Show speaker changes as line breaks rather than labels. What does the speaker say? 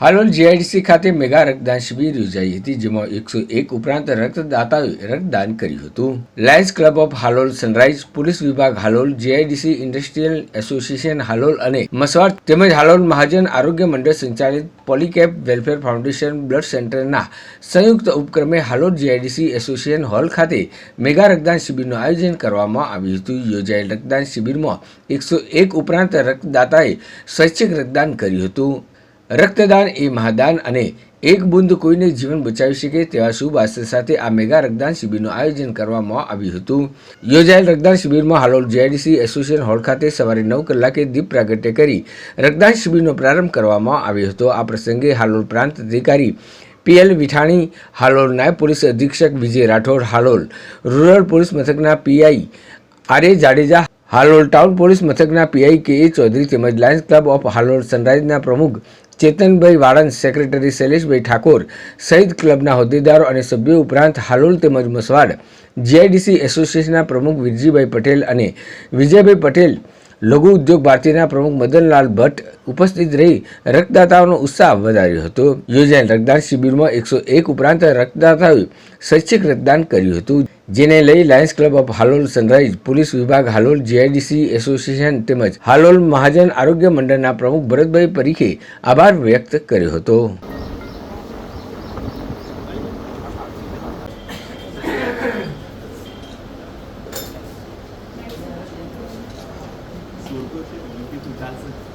Halol GIDC ખાતે mega રક્તદાન શિબિર યોજાઈ હતી, જેમાં એકસો એક ઉપરાંત રક્તદાતાઓએ રક્તદાન કર્યું હતું. Lions club of Halol sunrise police વિભાગ Halol, GIDC industrial association Halol અને મસવાડ તેમજ હાલોલ મહાજન આરોગ્ય મંડળ સંચાલિત પોલીકેપ વેલફેર ફાઉન્ડેશન બ્લડ સેન્ટરના સંયુક્ત ઉપક્રમે હાલોલ જીઆઈડીસી એસોસિએશન હોલ ખાતે મેગા રક્તદાન શિબિરનું આયોજન કરવામાં આવ્યું હતું. યોજાયેલ રક્તદાન શિબિરમાં એકસો એક ઉપરાંત રક્તદાતાએ સ્વૈચ્છિક રક્તદાન કર્યું હતું. રક્તદાન એ મહાદાન અને એક બુંદ કોઈને જીવન બચાવી શકે તેવા શુભ આશય સાથે આ મેગા રક્તદાન શિબિરનું આયોજન કરવામાં આવ્યું હતું. યોજાયેલ રક્તદાન શિબિરમાં હાલોલ જેઆઈડીસી એસોસિએશન હોલ ખાતે સવારે નવ કલાકે દીપ પ્રાગટ્ય કરી રક્તદાન શિબિરનો પ્રારંભ કરવામાં આવ્યો હતો. આ પ્રસંગે હાલોલ પ્રાંત અધિકારી પીએલ વિઠાણી, હાલોલ નાયબ પોલીસ અધિક્ષક વિજય રાઠોડ, હાલોલ રૂરલ પોલીસ મથકના PI Arya Jadeja, Halol town police મથકના પીઆઈ કે એ ચૌધરી તેમજ લાયન્સ ક્લબ ઓફ હાલોલ સનરાઇઝના પ્રમુખ ચેતનભાઈ વાળંદ સેક્રેટરી શૈલેષભાઈ ઠાકોર સહિત ક્લબના હોદ્દેદારો અને સભ્યો ઉપરાંત હાલોલ તેમજ મસવાડ જીઆઈડીસી એસોસિએશનના પ્રમુખ વિરજીભાઈ પટેલ અને વિજયભાઈ પટેલ લઘુ ઉદ્યોગ ભારતીના પ્રમુખ મદનલાલ ભટ્ટ ઉપસ્થિત રહી રક્તદાતાઓનો ઉત્સાહ વધાર્યો હતો. યોજાયેલ રક્તદાન શિબિરમાં એકસો એક ઉપરાંત રક્તદાતાઓએ સ્વૈચ્છિક રક્તદાન કર્યું હતું, જેને લઈ lions club of Halol sunrise police વિભાગ હાલોલ, જીઆઈડીસી એસોસિએશન તેમજ હાલોલ મહાજન આરોગ્ય મંડળના પ્રમુખ ભરતભાઈ પરીખે આભાર વ્યક્ત કર્યો હતો. 有歌曲的人可以加字